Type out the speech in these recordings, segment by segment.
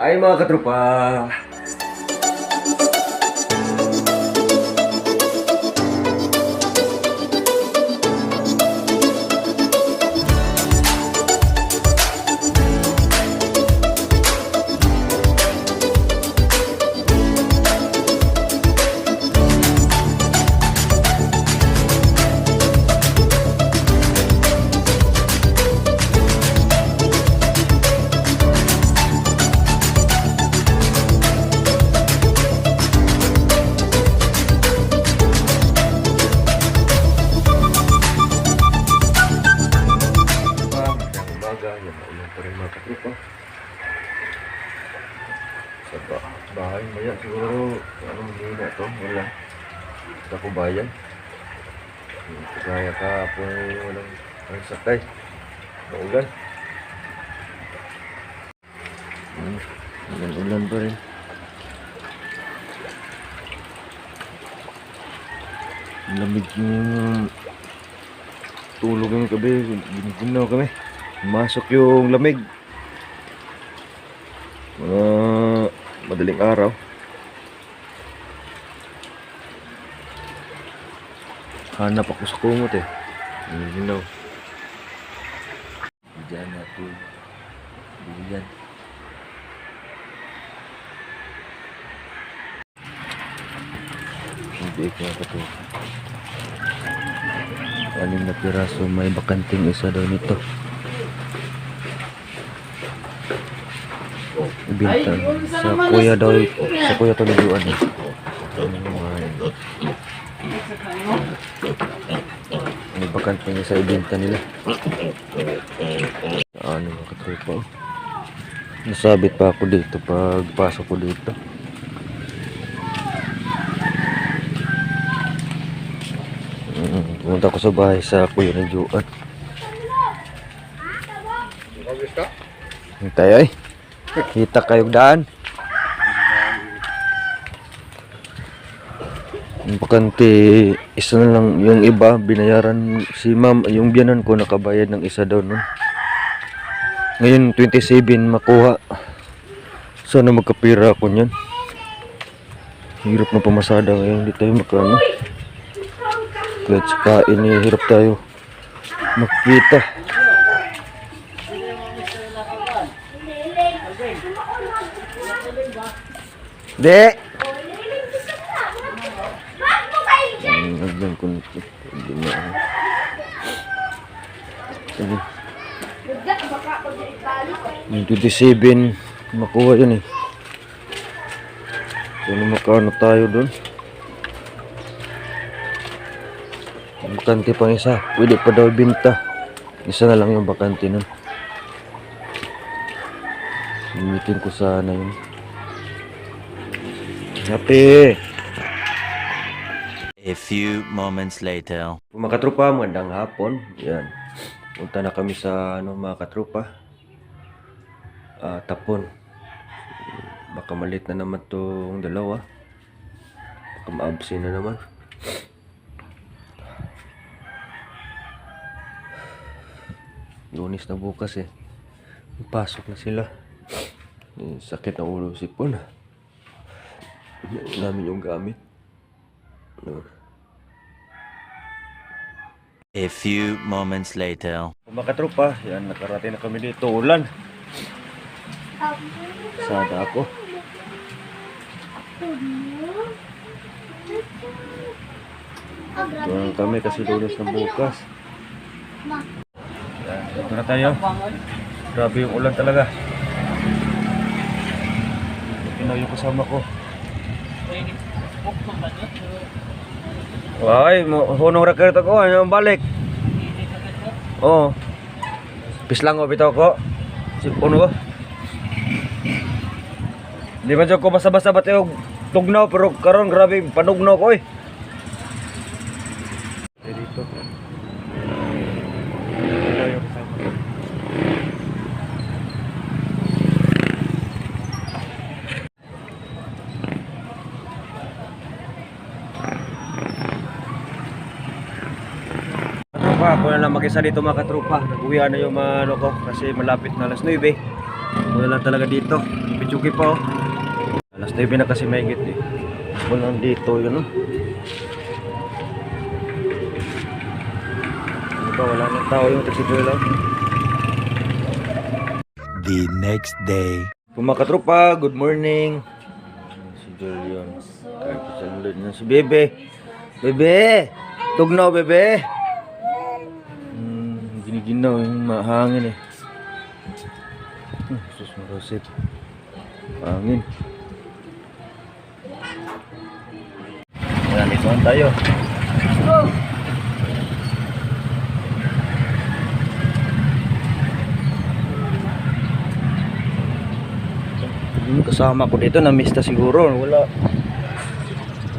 Ay mga katropa. Pa rin mga katropa. Sa ba bahay maya siguro ano mahina to? Wala. Sa kubayan. Kagaya ka po walang walang sakay. Maulan. Hmm, Ulan ulan pa rin. Lamig yung tulog yung gabi, giniginaw kami. Masok yung lamig. Mga madaling araw. Hanap ako sa kumot eh. Giniginaw. Diyan na to. Diyan. Hindi ko na to. Anim na piraso may bakanting isa daw nito. Ibinta. Sa kuya daw, sa kuya to naduan eh. May bakanting isa ibinta nila. Ano mga katripa oh. Nasabit pa ako dito pag pasok ko dito. Pumunta ko sa bahay sa kuya ng Juan. Hintay ay. Kita kayong daan. Bakante, isa na lang yung iba, binayaran si ma'am, yung biyanan ko nakabayad ng isa daw nun. Ngayon, 27 makuha. Sana magkapira ako niyan. Hirap na pamasada ngayon, hindi tayo makano. Kahit sa kain, eh, hirap tayo makita. De! Ang nagdan ko nito. Hindi na ako. Sige. Yung 27, makuha yun eh. Sana makano tayo doon. Bakante pang isa. Pwede pa daw binta. Isa na lang yung bakante nun. Gamitin ko sana yun. Happy! A few moments later. Mga katropa, magandang hapon. Yan. Punta na kami sa ano, mga katropa. Ah, tapon. Baka malit na naman tong dalawa. Baka maabsi na naman. Lunis na bukas eh. Pasok na sila. Sakit ng ulo sipon. Yan namin yung gamit. Ano? A few moments later. Mga katropa, yan, nakarating na kami dito. Ulan. Sada ako. Doon kami kasi lunes ng bukas. Yan, dito na tayo. Grabe yung ulan talaga. Pinaw yung kasama ko. Ay, hunong ra kayo ko, ano balik. Oh. Pislang ko bitaw ko. Si puno ko. Di man ko basta-basta ba tayo tugnaw pero karon grabe panugnaw ko eh. Dito. Ako na lang mag-isa dito mga katropa. Nag-uwi na yung mga ano ko kasi malapit na alas 9. Wala talaga dito. Pichuki pa oh. Alas 9 na kasi may eh. Wala dito yun oh. Ano ba, wala nang tao yung taxi driver. The next day. Kumakatropa, good morning. Si Julian. Kahit sa na si Bebe. Bebe! Tugnaw, Bebe! Hmm, giniginaw yung mahangin eh. Hmm, sus marosit. Hangin. Ayan, ito tayo. Kasama ko dito na mista siguro wala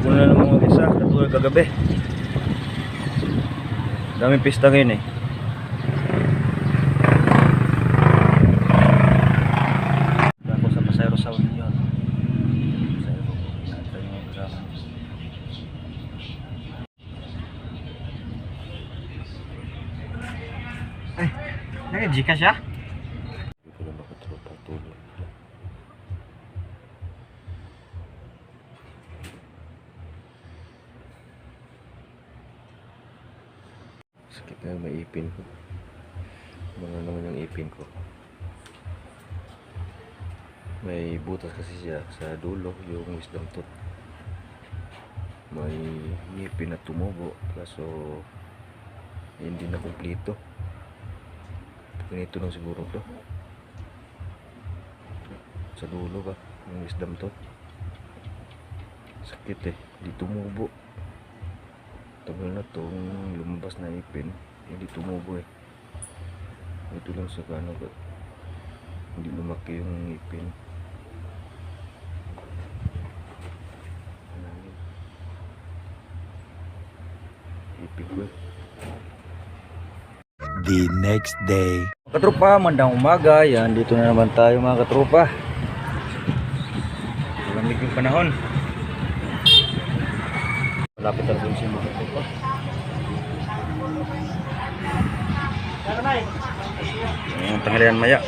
wala na mga isa katulad kagabi daming pista ngayon eh ako sa Pasayro Sound yun Pasayro Ito yung kasama. Nag-Gcash kasi siya sa dulo, yung wisdom tooth. May ngipin na tumubo, kaso hindi na kumplito. Ganito lang siguro to. Sa dulo ba? Yung wisdom tooth. Sakit eh, hindi tumubo. Tagal na tong lumabas na ipin, hindi tumubo eh. Ito lang sa ano ba? Hindi lumaki yung ipin. Ano yun? Ipin ko eh. The next day. Katropa, mandang umaga. Yan, dito na naman tayo mga katropa. Malamig yung panahon. Malapit na rin siya mga katropa. Ayan, tanghalian maya.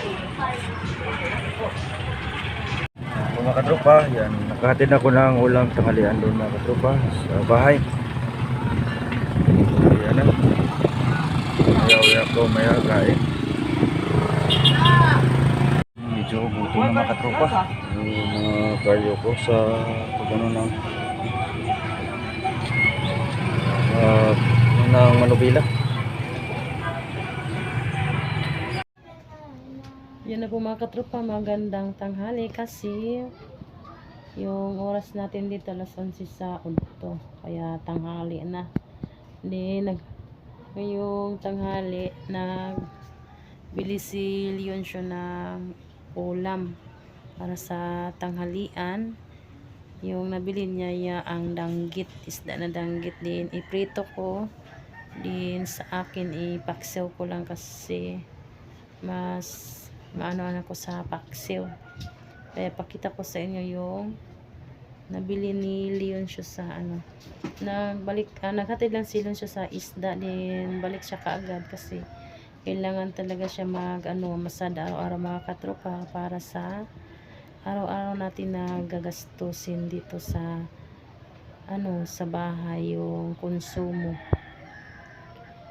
Mga katropa, yan. Nakahatid ako ng ulam tanghalian doon mga katropa sa bahay. Ayan na. Ayaw ako maya kain. Medyo gutom na mga katropa. Yung mga karyo ko sa pagano ng uh, ng Manubila. Yan na po mga katropa, magandang tanghali kasi yung oras natin dito alas 11 sa udto. Kaya tanghali na. Nag, ngayong tanghali, nag bili si Leoncio ng ulam para sa tanghalian. Yung nabili niya ya ang danggit, isda na danggit din. Iprito ko din sa akin ipaksaw ko lang kasi mas maano ako sa paksiw. Kaya pakita ko sa inyo yung nabili ni Leon siya sa ano. Nagbalik, ah, naghatid lang si Leon siya sa isda din balik siya kaagad kasi kailangan talaga siya mag ano, masad araw-araw mga katropa para sa araw-araw natin na gagastusin dito sa ano sa bahay yung konsumo.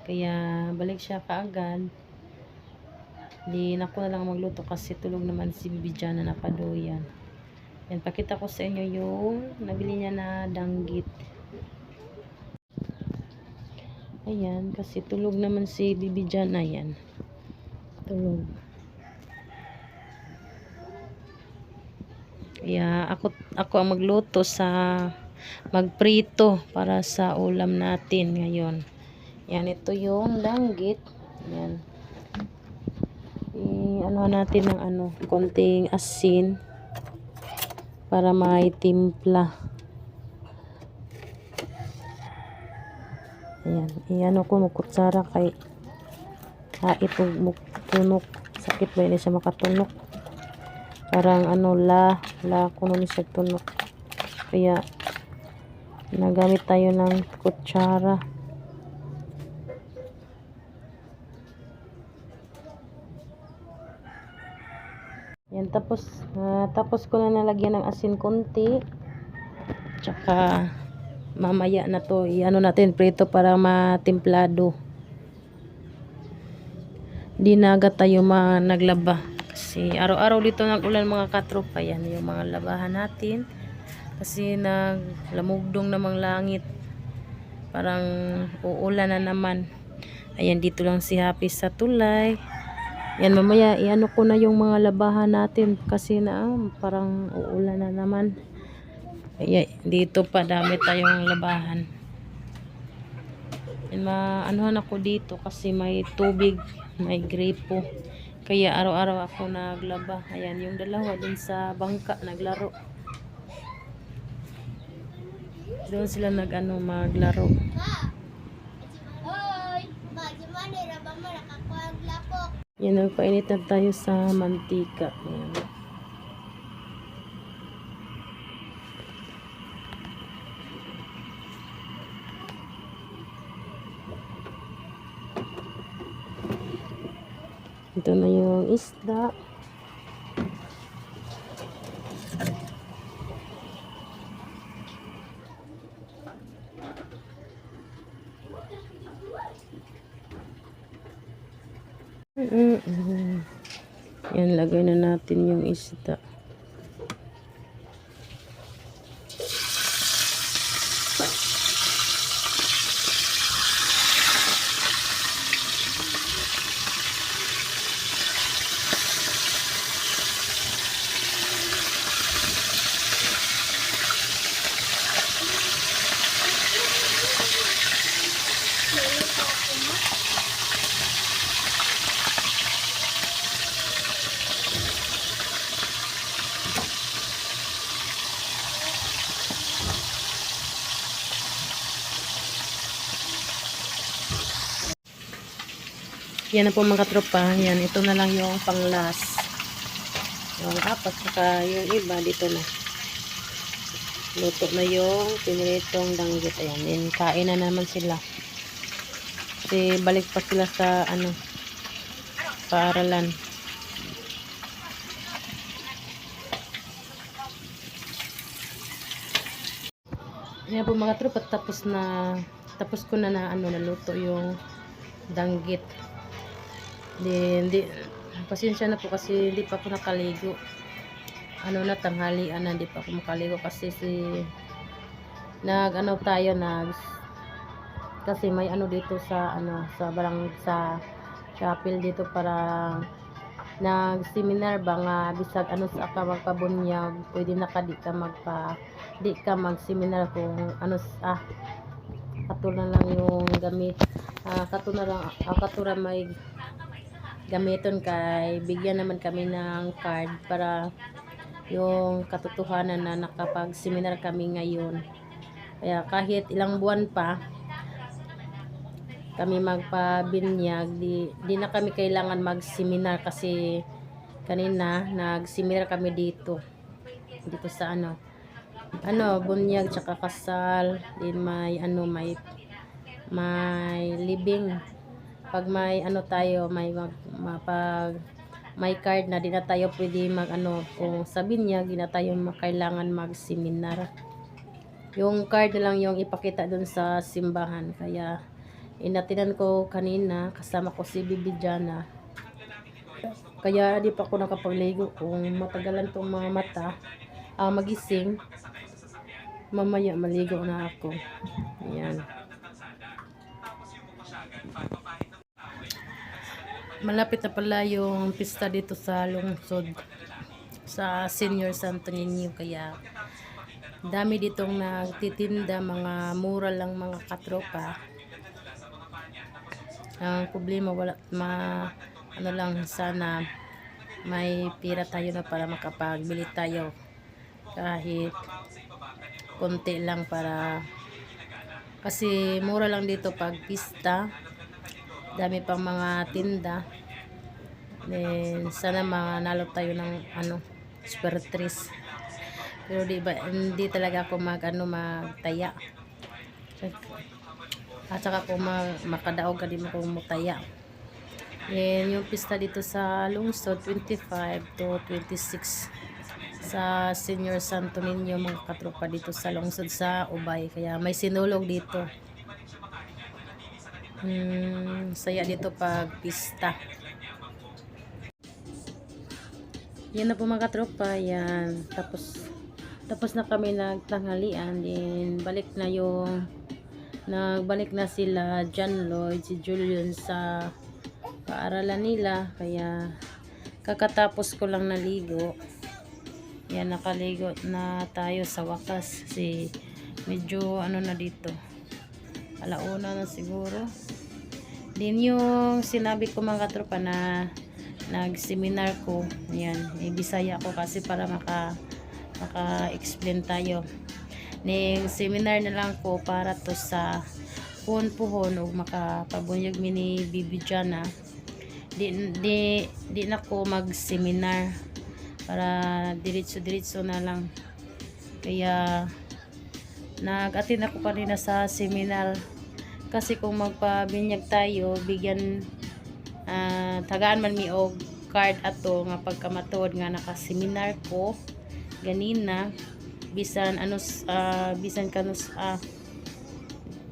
Kaya balik siya kaagad Di na na lang magluto kasi tulog naman si Bibi Jana na padoyan. Yan, pakita ko sa inyo yung nabili niya na danggit. Ayan, kasi tulog naman si Bibi Jana yan. Tulog. Kaya ako, ako ang magluto sa magprito para sa ulam natin ngayon. Yan, ito yung danggit. Yan i ano natin ng ano, konting asin para may timpla. Ayan, iano ko mo kutsara kay hait og tunok. Sakit ba ini siya makatunok? Parang ano la, la kuno ni siya tunok. Kaya nagamit tayo ng kutsara. Yan tapos ah, tapos ko na nalagyan ng asin konti. Tsaka mamaya na to i-ano natin prito para matimplado. Di na agad tayo ma naglaba. Kasi araw-araw dito nag-ulan mga katropa yan yung mga labahan natin. Kasi naglamugdong namang langit. Parang uulan na naman. Ayan dito lang si Happy sa tulay. Yan mamaya iano ko na yung mga labahan natin kasi na ah, parang uulan na naman. Kaya dito pa dami tayong labahan. Yan maanuhan ako dito kasi may tubig, may gripo. Kaya araw-araw ako naglaba. Ayan yung dalawa dun sa bangka naglaro. Doon sila nag-ano maglaro. Hoy, magimana ra ba mo nakakuha lapok? Yan, nagpainit na tayo sa mantika. Ayan. Ito na yung isda. Mm-mm. Yan, lagay na natin yung isda. Yan na po mga tropa. Yan, ito na lang yung panglas. Yung apat, saka yung iba dito na. Luto na yung pinilitong danggit. Ayan, yan, kain na naman sila. Kasi balik pa sila sa ano, paaralan. Yan po mga tropa, tapos na tapos ko na na ano naluto yung danggit. Di, di, pasensya na po kasi hindi pa ako nakaligo. Ano na, tanghalian na, hindi pa ako makaligo kasi si, nag, ano tayo, nag, kasi may ano dito sa, ano, sa barang, sa chapel dito para, nag-seminar ba nga, bisag ano sa ka magpabunyag, pwede na ka di ka magpa, di ka mag-seminar kung ano, ah, katulad lang yung gamit, ah, katulad lang, ah, katulad may gamiton kay bigyan naman kami ng card para yung katotohanan na nakapag-seminar kami ngayon. Kaya kahit ilang buwan pa kami magpabinyag, di, di na kami kailangan mag-seminar kasi kanina nag-seminar kami dito. Dito sa ano ano, bunyag tsaka kasal, din may ano may may living pag may ano tayo, may mag, mapag may card na di na tayo pwede mag ano, kung sabihin niya, di na tayo kailangan mag seminar. Yung card na lang yung ipakita dun sa simbahan. Kaya, inatinan ko kanina, kasama ko si Bibi Jana. Kaya di pa ako nakapagligo kung matagalan tong mga mata, ah, magising, mamaya maligo na ako. Ayan. Malapit na pala yung pista dito sa lungsod sa senior Santo Niño. Kaya dami ditong nagtitinda mga mura lang mga katropa. Ang problema wala ma ano lang sana may pira tayo na para makapagbili tayo. Kahit konti lang para kasi mura lang dito pag pista dami pang mga tinda. Then sana mga nalo tayo ng ano super trees pero di ba hindi talaga ako mag ano magtaya. At saka kung mag, makadaog ka di mo kung mutaya. Then, yung pista dito sa lungsod, 25 to 26 sa Senior Santo Niño, mga katropa dito sa lungsod sa Ubay. Kaya may sinulog dito. Hmm, saya dito pag pista. Yan na po mga katropa, yan. Tapos, tapos na kami nagtanghalian, din balik na yung, nagbalik na sila John Lloyd, si Julian sa paaralan nila, kaya kakatapos ko lang naligo. Yan, nakaligo na tayo sa wakas, kasi medyo ano na dito, alauna na siguro. Din yung sinabi ko mga katropa na nag-seminar ko. Yan, eh, Bisaya ko kasi para maka maka-explain tayo. Ning seminar na lang ko para to sa puhon-puhon o makapabunyag mi ni Bibi Jana. Di, di, di na ko mag-seminar para diretso-diretso na lang. Kaya nag-attend ako kanina sa seminar kasi kung magpabinyag tayo, bigyan ah tagaan man mi og card ato nga pagkamatuod nga naka-seminar ko ganina. Bisan anos ah, bisan kanus ah,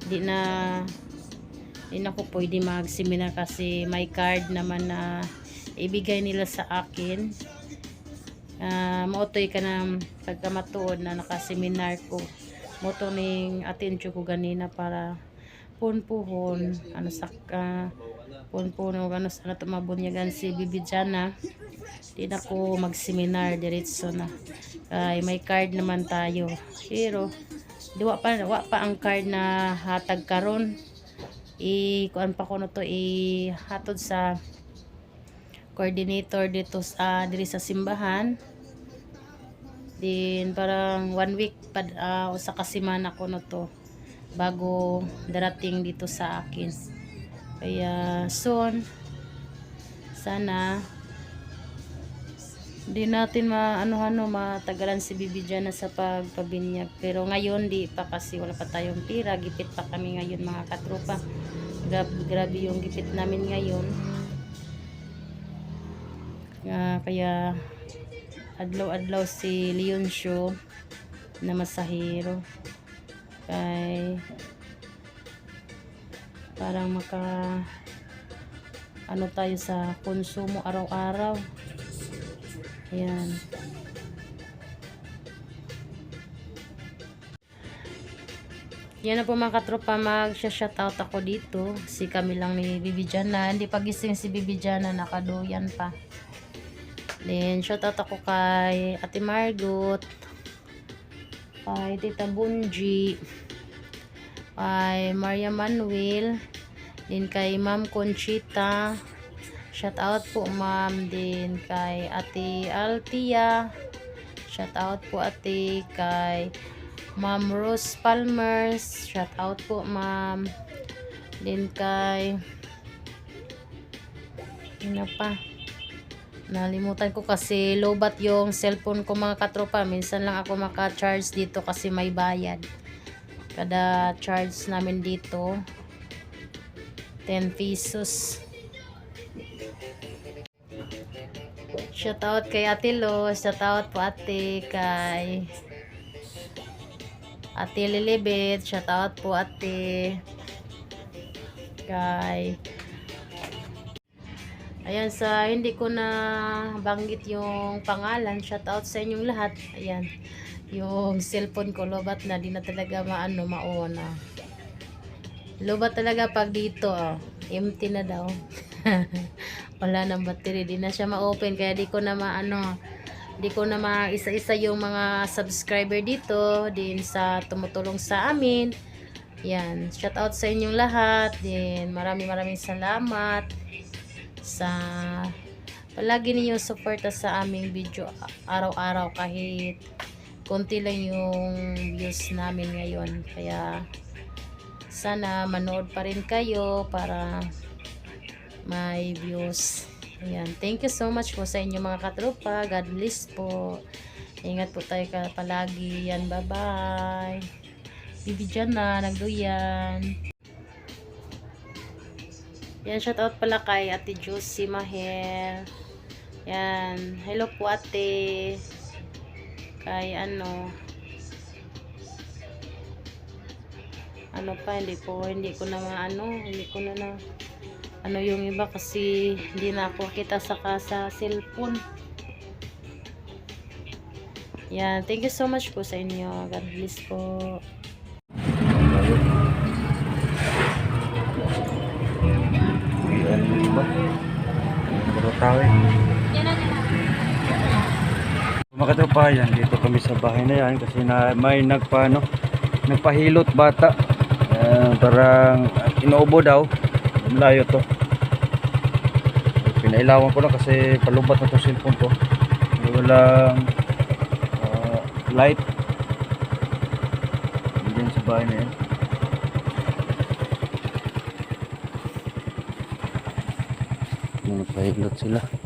di na di na ko pwede mag-seminar kasi may card naman na ibigay nila sa akin. Uh, mautoy ka na pagkamatuod na naka-seminar ko. Moto ning attend ko ganina para punpuhon ano sa uh, punpuno ano sa nato mabunyagan si Bibi Jana. Di na ko mag-seminar diretso na. Kay may card naman tayo. Pero diwa pa wa pa ang card na hatag karon. I kuan pa ko no to i hatod sa coordinator dito sa diri sa simbahan. Din parang one week pa uh, sa kasimana ko no to bago darating dito sa akin. Kaya soon sana di natin maano-ano matagalan si Bibi dyan sa pagpabinyag. Pero ngayon di pa kasi wala pa tayong pira. Gipit pa kami ngayon mga katropa. Grabe, grabe yung gipit namin ngayon. Ah, kaya adlaw-adlaw si Leon Show na masahero kay parang maka ano tayo sa konsumo araw-araw. Ayan. Yan na po mga katropa mag shoutout ako dito. Si kami lang ni Bibi Jana. Hindi pagising si Bibi Jana nakadoyan pa. Then shoutout ako kay Ate Margot kay Tita Bunji, kay Maria Manuel, din kay Ma'am Conchita, shout out po ma'am, din kay Ate Altia, shout out po ate kay Ma'am Rose Palmers, shout out po ma'am, din kay ano pa, Nalimutan ko kasi lobat yung cellphone ko mga katropa. Minsan lang ako maka-charge dito kasi may bayad. Kada charge namin dito 10 pesos. Shoutout kay Ate Lo. Shoutout po ate kay Ate Lilibet. Shoutout po ate kay Ayan, sa hindi ko na banggit yung pangalan, shout out sa inyong lahat. Ayan, yung cellphone ko, lobat na, di na talaga maano, mauna. Lobat talaga pag dito, oh, empty na daw. Wala nang battery, di na siya ma-open, kaya di ko na maano, di ko na ma-isa-isa yung mga subscriber dito, din sa tumutulong sa amin. Yan, shout out sa inyong lahat, din maraming maraming salamat sa palagi ninyong suporta sa aming video araw-araw kahit konti lang yung views namin ngayon. Kaya sana manood pa rin kayo para may views. Ayan. Thank you so much po sa inyo mga katropa. God bless po. Ingat po tayo palagi. Yan bye bye bibidyan na nagduyan Yan, shout out pala kay Ate Josie Mahel. Yan, hello po ate. Kay ano, ano pa, hindi po, hindi ko na ano, hindi ko na na, ano yung iba kasi hindi na ako kita sa cellphone. Yan, thank you so much po sa inyo. God bless po. Mga katropa, yan. Dito kami sa bahay na yan kasi na, may nagpa, ano, nagpahilot bata. Eh, parang uh, inuubo daw. Malayo to. Pinailawan ko na kasi palubat na to cellphone ko. Walang ah, light. Diyan sa bahay na yan. Nagpahilot sila.